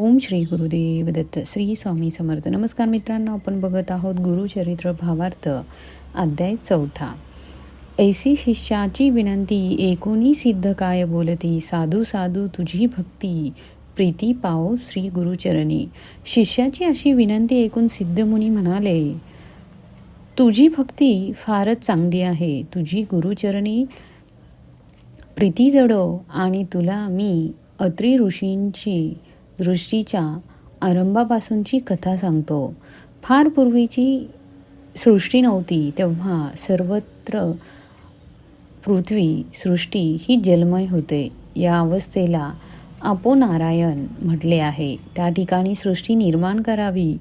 ओम श्री गुरुदेव दत्त श्री स्वामी समर्थ. नमस्कार मित्रांनो आपण बघत आहोत गुरुचरित्र भावार्थ अध्याय चौथा. ऐसी शिष्याची विनंती एकोणी सिद्ध काय बोलती साधू साधू तुझी भक्ती प्रीती पाओ श्री गुरुचरणी. शिष्याची अशी विनंती ऐकून सिद्धमुनी म्हणाले तुझी भक्ती फारच चांगली आहे तुझी गुरुचरणी प्रीती जडो आणि तुला मी अत्री ऋषींची सृष्टीच्या आरंभापासूनची कथा सांगतो. फार पूर्वीची सृष्टी नव्हती तेव्हा सर्वत्र पृथ्वी सृष्टी ही जलमय होते. या अवस्थेला आपो नारायण म्हटले आहे. त्या ठिकाणी सृष्टी निर्माण करावी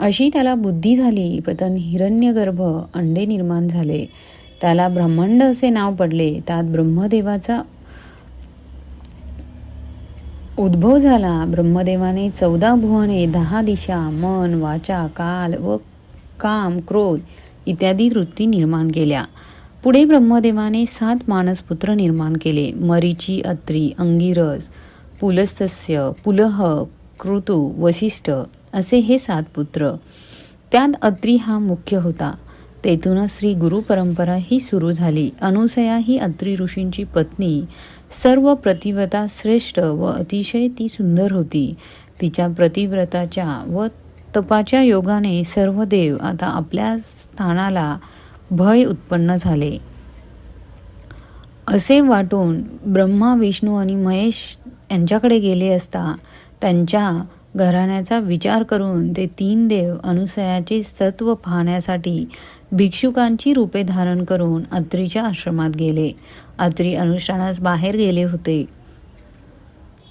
अशी त्याला बुद्धी झाली. प्रथम हिरण्यगर्भ अंडे निर्माण झाले. त्याला ब्रह्मांड असे नाव पडले. त्यात ब्रह्मदेवाचा उद्भव झाला. ब्रह्मदेवाने चौदा भुवने दहा दिशा मन वाचा काल व काम क्रोध इत्यादी वृत्ती निर्माण केल्या. पुढे ब्रह्मदेवाने सात मानसपुत्र निर्माण केले. मरीची अत्री अंगिरस पुलस्तस्य पुलह कृतू वशिष्ठ असे हे सात पुत्र. त्यात अत्री हा मुख्य होता. तेथूनच श्री गुरु परंपरा ही सुरू झाली. अनुसया ही अत्री ऋषींची पत्नी. सर्व प्रतिव्रता श्रेष्ठ व अतिशय ती सुंदर होती. तिच्या प्रतिव्रताच्या व तपाच्या योगाने सर्व देव आता आपल्या स्थानाला भय उत्पन्न झाले. असे वाटून ब्रह्मा विष्णू आणि महेश यांच्याकडे गेले असता त्यांच्या घराण्याचा विचार करून ते तीन देव अनुसयाचे सत्व पाहण्यासाठी भिक्षुकांची रूपे धारण करून अत्रीच्या आश्रमात गेले. अत्री अनुष्ठानास बाहेर गेले होते.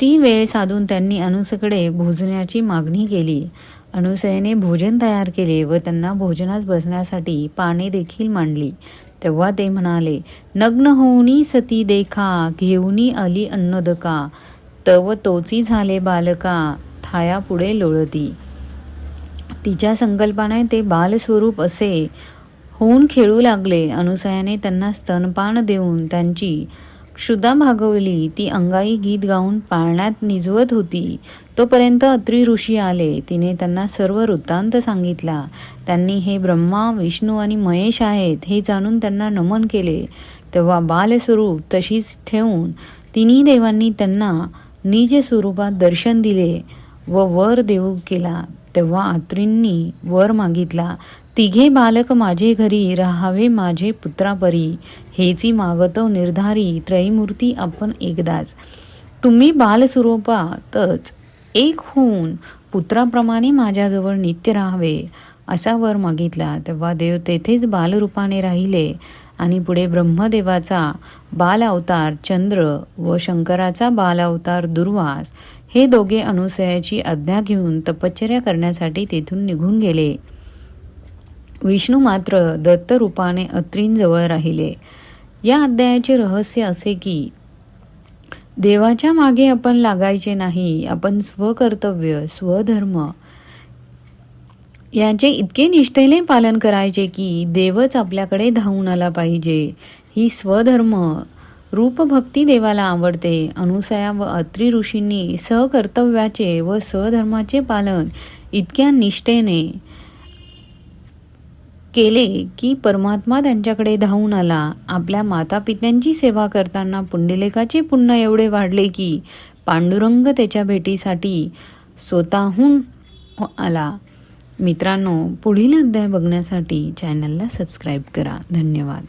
ती वेळ साधून त्यांनी अनुसकडे भोजनाची मागणी केली. अनुसयेने भोजन तयार केले व त्यांना भोजनास बसण्यासाठी पाने देखील मांडली. तेव्हा ते म्हणाले नग्न होऊनी सती देखा घेऊनी अली अन्नदका. तव तोची झाले बालका. थाया पुढे लोळती. तिच्या संकल्पाने ते बालस्वरूप असे होऊन खेळू लागले. अनुसयाने त्यांना स्तनपान देऊन त्यांची क्षुदा भागवली. ती अंगाई गीत गाऊन पाळण्यात निजवत होती. तोपर्यंत अत्री ऋषी आले. तिने त्यांना सर्व वृत्तांत सांगितला. त्यांनी हे ब्रह्मा विष्णू आणि महेश आहेत हे जाणून त्यांना नमन केले. तेव्हा बालस्वरूप तशीच ठेवून तिन्ही देवांनी त्यांना निज स्वरूपात दर्शन दिले. व वर देऊ केला तेव्हा आत्रींनी वर मागितला तिघे बालक माझे घरी राहावे माझे पुत्रापरी. हेची मागतो निर्धारी त्रयमूर्ती आपण एकदाच. तुम्ही बालस्वरूपातच एक होऊन पुत्राप्रमाणे माझ्याजवळ नित्य राहावे. असा वर मागितला तेव्हा देव तेथेच बालरूपाने राहिले. आणि पुढे ब्रह्मदेवाचा बाल अवतार चंद्र व शंकराचा बालावतार दुर्वास हे दोघे अनुसयाची आज्ञा घेऊन तपश्चर्या करण्यासाठी तेथून निघून गेले. विष्णू मात्र दत्त रूपाने अत्रींजवळ राहिले. या अध्यायाचे रहस्य असे की देवाच्या मागे आपण लागायचे नाही आपण स्वकर्तव्य स्वधर्म याचे इतके निष्ठेने पालन करायचे की देवच आपल्याकडे धावून आला पाहिजे. ही स्वधर्म रूपभक्ती देवाला आवडते. अनुसया व अत्री ऋषींनी सहकर्तव्याचे व स्वधर्माचे पालन इतक्या निष्ठेने केले की परमात्मा त्यांच्याकडे धावून आला. आपल्या मातापित्यांची सेवा करताना पुंडलिकाचे पुण्य एवढे वाढले की पांडुरंग त्याच्या भेटीसाठी स्वतःहून आला. मित्रांनो पुढील अध्याय बघण्यासाठी चॅनलला सबस्क्राईब करा. धन्यवाद.